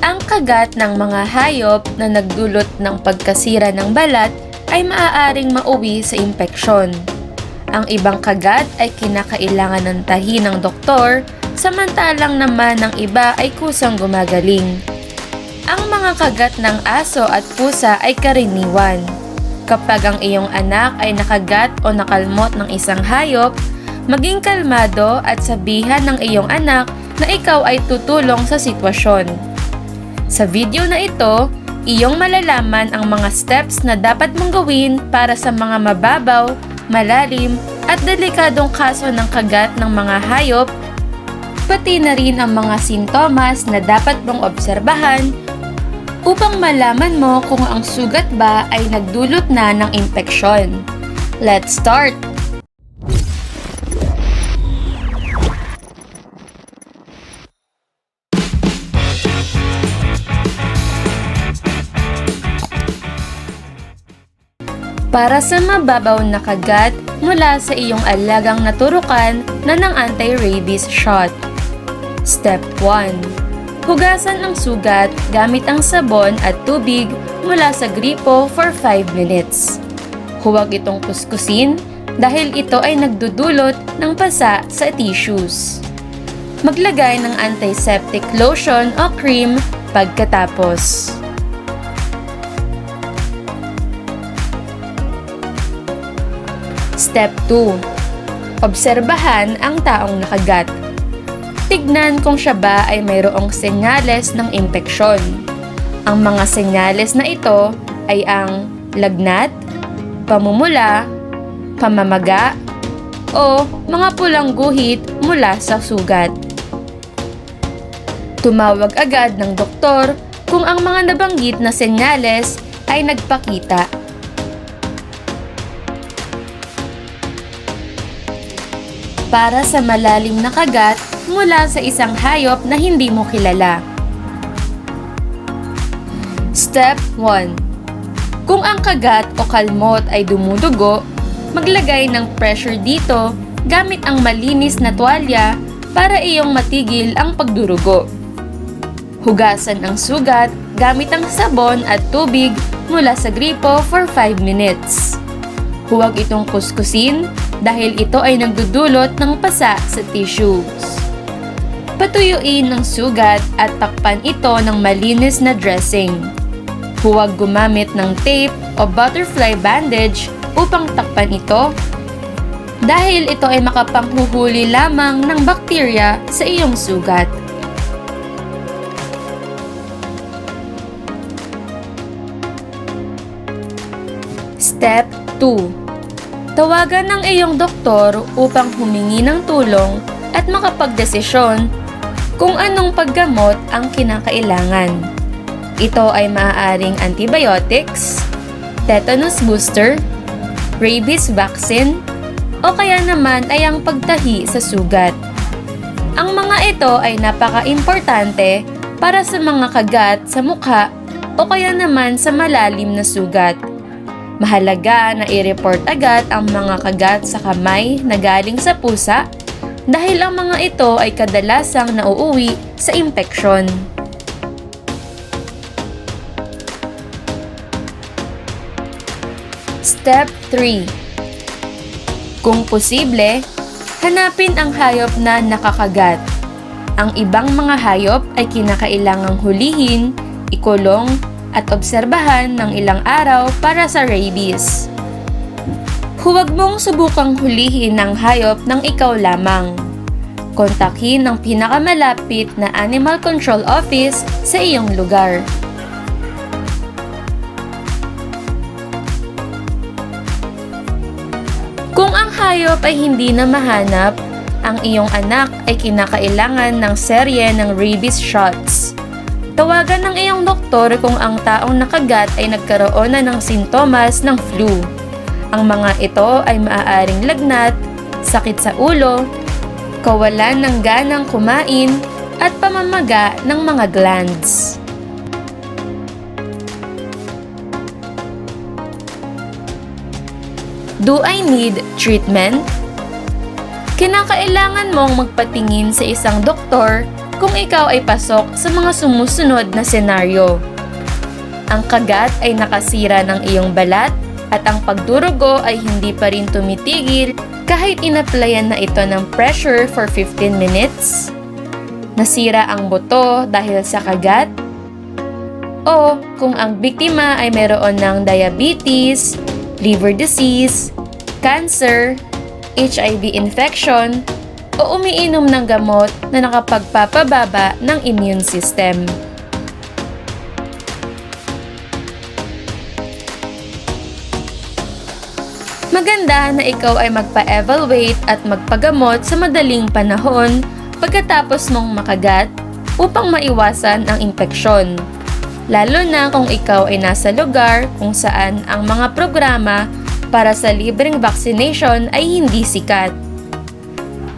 Ang kagat ng mga hayop na nagdulot ng pagkasira ng balat ay maaaring mauwi sa impeksyon. Ang ibang kagat ay kinakailangan ng tahi ng doktor, samantalang naman ng iba ay kusang gumagaling. Ang mga kagat ng aso at pusa ay karaniwan. Kapag ang iyong anak ay nakagat o nakalmot ng isang hayop, maging kalmado at sabihan ng iyong anak na ikaw ay tutulong sa sitwasyon. Sa video na ito, iyong malalaman ang mga steps na dapat mong gawin para sa mga mababaw, malalim at delikadong kaso ng kagat ng mga hayop, pati na rin ang mga sintomas na dapat mong obserbahan upang malaman mo kung ang sugat ba ay nagdulot na ng impeksyon. Let's start! Para sa mababaw na kagat mula sa iyong alagang naturukan na ng anti-rabies shot. Step 1. Hugasan ang sugat gamit ang sabon at tubig mula sa gripo for 5 minutes. Huwag itong kuskusin dahil ito ay nagdudulot ng pasa sa tissues. Maglagay ng antiseptic lotion o cream pagkatapos. Step 2. Obserbahan ang taong nakagat. Tignan kung siya ba ay mayroong senyales ng impeksyon. Ang mga senyales na ito ay ang lagnat, pamumula, pamamaga, o mga pulang guhit mula sa sugat. Tumawag agad ng doktor kung ang mga nabanggit na senyales ay nagpakita. Para sa malalim na kagat mula sa isang hayop na hindi mo kilala. Step 1. Kung ang kagat o kalmot ay dumudugo, maglagay ng pressure dito gamit ang malinis na tuwalya para iyong matigil ang pagdurugo. Hugasan ang sugat gamit ang sabon at tubig mula sa gripo for 5 minutes. Huwag itong kuskusin dahil ito ay nagdudulot ng pasa sa tissues. Patuyuin ng sugat at takpan ito ng malinis na dressing. Huwag gumamit ng tape o butterfly bandage upang takpan ito dahil ito ay makapanghuhuli lamang ng bakterya sa iyong sugat. Step 2. Tawagan ng iyong doktor upang humingi ng tulong at makapagdesisyon kung anong paggamot ang kinakailangan. Ito ay maaaring antibiotics, tetanus booster, rabies vaccine, o kaya naman ay ang pagtahi sa sugat. Ang mga ito ay napaka-importante para sa mga kagat sa mukha o kaya naman sa malalim na sugat. Mahalaga na i-report agad ang mga kagat sa kamay na galing sa pusa dahil ang mga ito ay kadalasang nauuwi sa impeksyon. Step 3. Kung posible, hanapin ang hayop na nakakagat. Ang ibang mga hayop ay kinakailangang hulihin, ikulong, at obserbahan ng ilang araw para sa rabies. Huwag mong subukang hulihin ng hayop ng ikaw lamang. Kontakin ang pinakamalapit na Animal Control Office sa iyong lugar. Kung ang hayop ay hindi na mahanap, ang iyong anak ay kinakailangan ng serye ng rabies shots. Tawagan ng iyong doktor kung ang taong nakagat ay nagkaroon na ng sintomas ng flu. Ang mga ito ay maaaring lagnat, sakit sa ulo, kawalan ng ganang kumain, at pamamaga ng mga glands. Do I need treatment? Kinakailangan mong magpatingin sa isang doktor kung ikaw ay pasok sa mga sumusunod na senaryo. Ang kagat ay nakasira ng iyong balat at ang pagdurugo ay hindi pa rin tumitigil kahit inaplayan na ito ng pressure for 15 minutes. Nasira ang buto dahil sa kagat. O kung ang biktima ay mayroon ng diabetes, liver disease, cancer, HIV infection, o umiinom ng gamot na nakapagpapababa ng immune system. Maganda na ikaw ay magpa-evaluate at magpagamot sa madaling panahon pagkatapos mong makagat upang maiwasan ang impeksyon. Lalo na kung ikaw ay nasa lugar kung saan ang mga programa para sa libreng vaccination ay hindi sikat.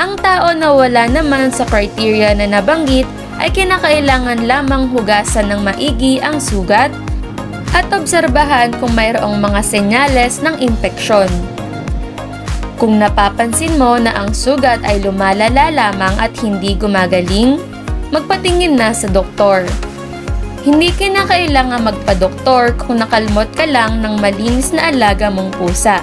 Ang tao na wala naman sa criteria na nabanggit ay kinakailangan lamang hugasan ng maigi ang sugat at obserbahan kung mayroong mga senyales ng impeksyon. Kung napapansin mo na ang sugat ay lumalala lamang at hindi gumagaling, magpatingin na sa doktor. Hindi kinakailangan magpa-doktor kung nakalmot ka lang ng malinis na alaga mong pusa.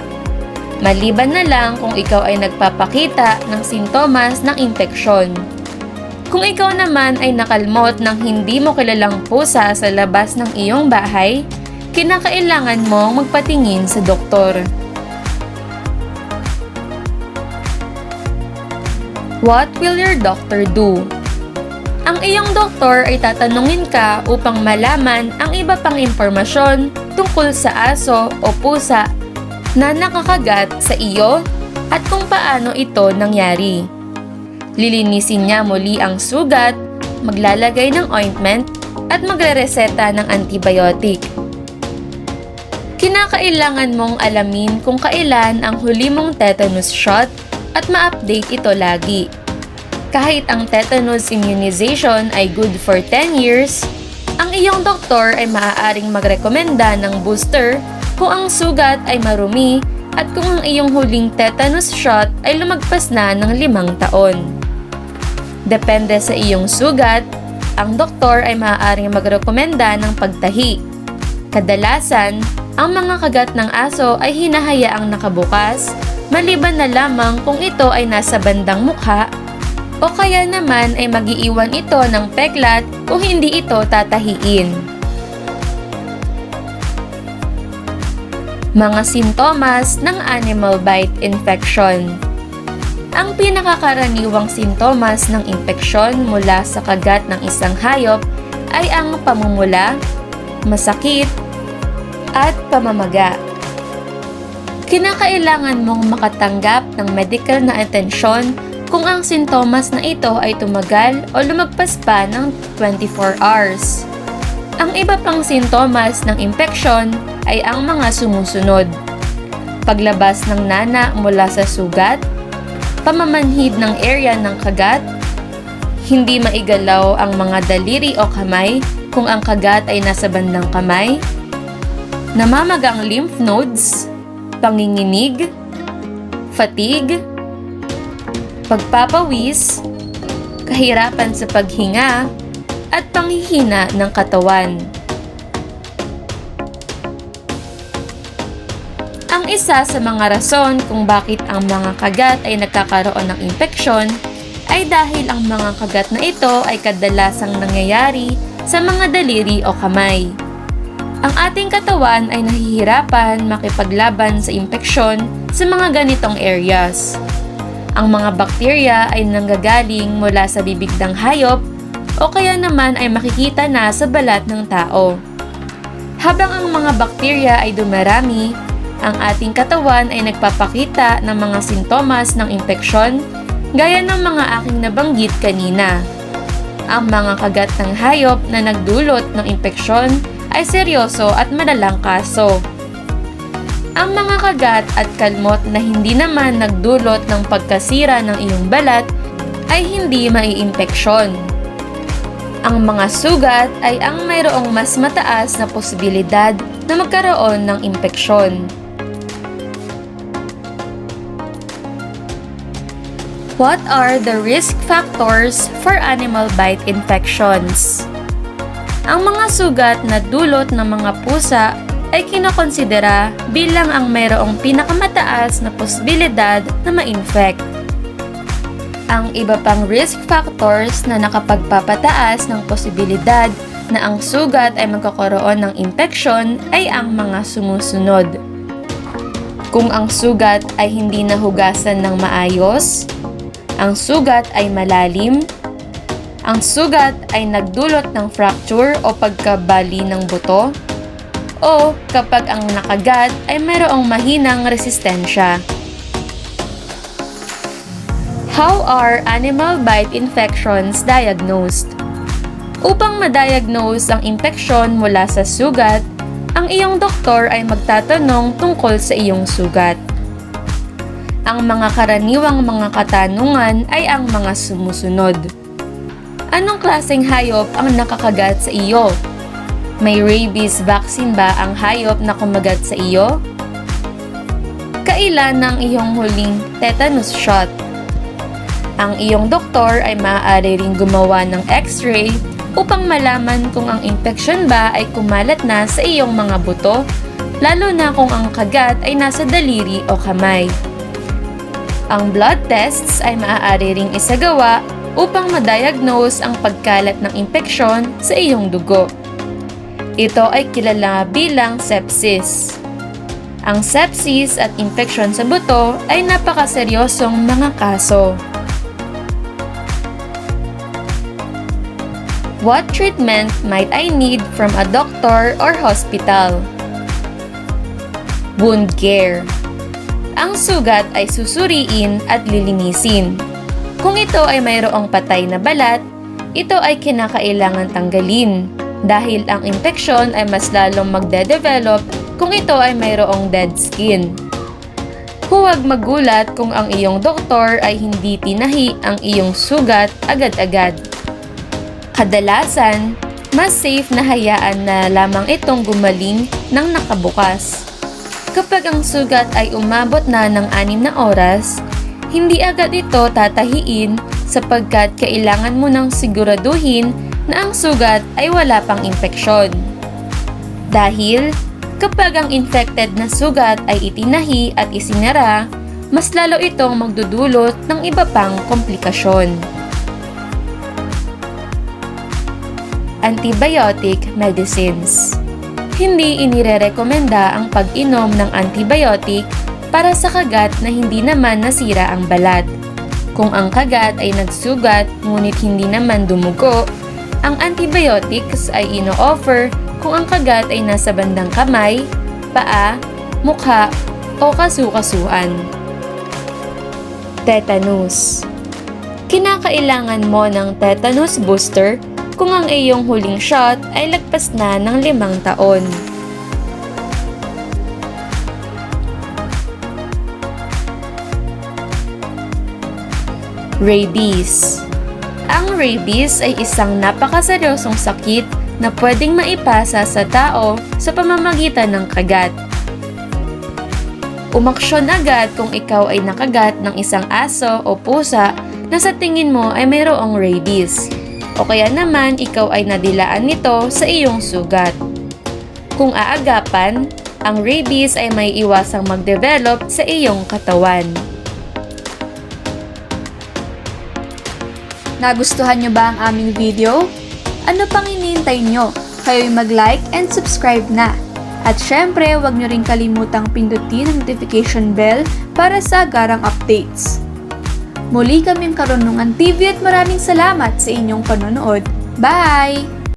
Maliban na lang kung ikaw ay nagpapakita ng sintomas ng impeksyon. Kung ikaw naman ay nakalmot ng hindi mo kilalang pusa sa labas ng iyong bahay, kinakailangan mong magpatingin sa doktor. What will your doctor do? Ang iyong doktor ay tatanungin ka upang malaman ang iba pang impormasyon tungkol sa aso o pusa na nakakagat sa iyo at kung paano ito nangyari. Lilinisin niya muli ang sugat, maglalagay ng ointment at magrereseta ng antibiotic. Kinakailangan mong alamin kung kailan ang huli mong tetanus shot at ma-update ito lagi. Kahit ang tetanus immunization ay good for 10 years, ang iyong doktor ay maaaring magrekomenda ng booster kung ang sugat ay marumi at kung ang iyong huling tetanus shot ay lumagpas na ng limang taon. Depende sa iyong sugat, ang doktor ay maaaring magrekomenda ng pagtahi. Kadalasan, ang mga kagat ng aso ay hinahayaang nakabukas, maliban na lamang kung ito ay nasa bandang mukha o kaya naman ay magiiwan ito ng peklat o hindi ito tatahiin. Mga sintomas ng animal bite infection Ang pinakakaraniwang sintomas ng impeksyon mula sa kagat ng isang hayop ay ang pamumula, masakit, at pamamaga. Kinakailangan mong makatanggap ng medical na atensyon kung ang sintomas na ito ay tumagal o lumagpas pa ng 24 hours. Ang iba pang sintomas ng impeksyon ay ang mga sumusunod. Paglabas ng nana mula sa sugat, pamamanhid ng area ng kagat, hindi maigalaw ang mga daliri o kamay kung ang kagat ay nasa bandang kamay, namamagang lymph nodes, panginginig, fatigue, pagpapawis, kahirapan sa paghinga, at panghihina ng katawan. Ang isa sa mga rason kung bakit ang mga kagat ay nagkakaroon ng impeksyon ay dahil ang mga kagat na ito ay kadalasang nangyayari sa mga daliri o kamay. Ang ating katawan ay nahihirapan makipaglaban sa impeksyon sa mga ganitong areas. Ang mga bakterya ay nanggagaling mula sa bibig ng hayop o kaya naman ay makikita na sa balat ng tao. Habang ang mga bakterya ay dumarami, ang ating katawan ay nagpapakita ng mga sintomas ng impeksyon gaya ng mga aking nabanggit kanina. Ang mga kagat ng hayop na nagdulot ng impeksyon ay seryoso at malalang kaso. Ang mga kagat at kalmot na hindi naman nagdulot ng pagkasira ng iyong balat ay hindi maiimpeksyon. Ang mga sugat ay ang mayroong mas mataas na posibilidad na magkaroon ng impeksyon. What are the risk factors for animal bite infections? Ang mga sugat na dulot ng mga pusa ay kinokonsidera bilang ang mayroong pinakamataas na posibilidad na ma-infect. Ang iba pang risk factors na nakapagpapataas ng posibilidad na ang sugat ay magkakaroon ng infeksyon ay ang mga sumusunod. Kung ang sugat ay hindi nahugasan ng maayos, ang sugat ay malalim, ang sugat ay nagdulot ng fracture o pagkabali ng buto, o kapag ang nakagat ay mayroong mahinang resistensya. How are animal bite infections diagnosed? Upang ma-diagnose ang infeksyon mula sa sugat, ang iyong doktor ay magtatanong tungkol sa iyong sugat. Ang mga karaniwang mga katanungan ay ang mga sumusunod. Anong klaseng hayop ang nakakagat sa iyo? May rabies vaccine ba ang hayop na kumagat sa iyo? Kailan ang iyong huling tetanus shot? Ang iyong doktor ay maaari ring gumawa ng x-ray upang malaman kung ang infeksyon ba ay kumalat na sa iyong mga buto, lalo na kung ang kagat ay nasa daliri o kamay. Ang blood tests ay maaari ring isagawa upang ma-diagnose ang pagkalat ng infeksyon sa iyong dugo. Ito ay kilala bilang sepsis. Ang sepsis at infeksyon sa buto ay napakaseryosong mga kaso. What treatment might I need from a doctor or hospital? Wound care. Ang sugat ay susuriin at lilinisin. Kung ito ay mayroong patay na balat, ito ay kinakailangan tanggalin dahil ang infeksyon ay mas lalong magde-develop kung ito ay mayroong dead skin. Huwag magulat kung ang iyong doktor ay hindi tinahi ang iyong sugat agad-agad. Kadalasan, mas safe na hayaan na lamang itong gumaling ng nakabukas. Kapag ang sugat ay umabot na ng anim na oras, hindi agad ito tatahiin sapagkat kailangan mo nang siguraduhin na ang sugat ay wala pang infeksyon. Dahil kapag ang infected na sugat ay itinahi at isinara, mas lalo itong magdudulot ng iba pang komplikasyon. Antibiotic medicines Hindi inirerekomenda ang pag-inom ng antibiotic para sa kagat na hindi naman nasira ang balat. Kung ang kagat ay nagsugat ngunit hindi naman dumugo, ang antibiotics ay ino-offer kung ang kagat ay nasa bandang kamay, paa, mukha, o kasukasuan. Tetanus Kinakailangan mo ng tetanus booster kung ang iyong huling shot ay lagpas na ng limang taon. Rabies Ang rabies ay isang napakaseryosong sakit na pwedeng maipasa sa tao sa pamamagitan ng kagat. Umaksyon agad kung ikaw ay nakagat ng isang aso o pusa na sa tingin mo ay mayroong rabies. O kaya naman ikaw ay nadilaan nito sa iyong sugat. Kung aagapan, ang rabies ay may iwasang mag-develop sa iyong katawan. Nagustuhan nyo ba ang aming video? Ano pang hinihintay nyo? Kayo'y mag-like and subscribe na. At syempre, huwag nyo rin kalimutang pindutin ang notification bell para sa garang updates. Muli kaming Karunungan TV at maraming salamat sa inyong panonood. Bye!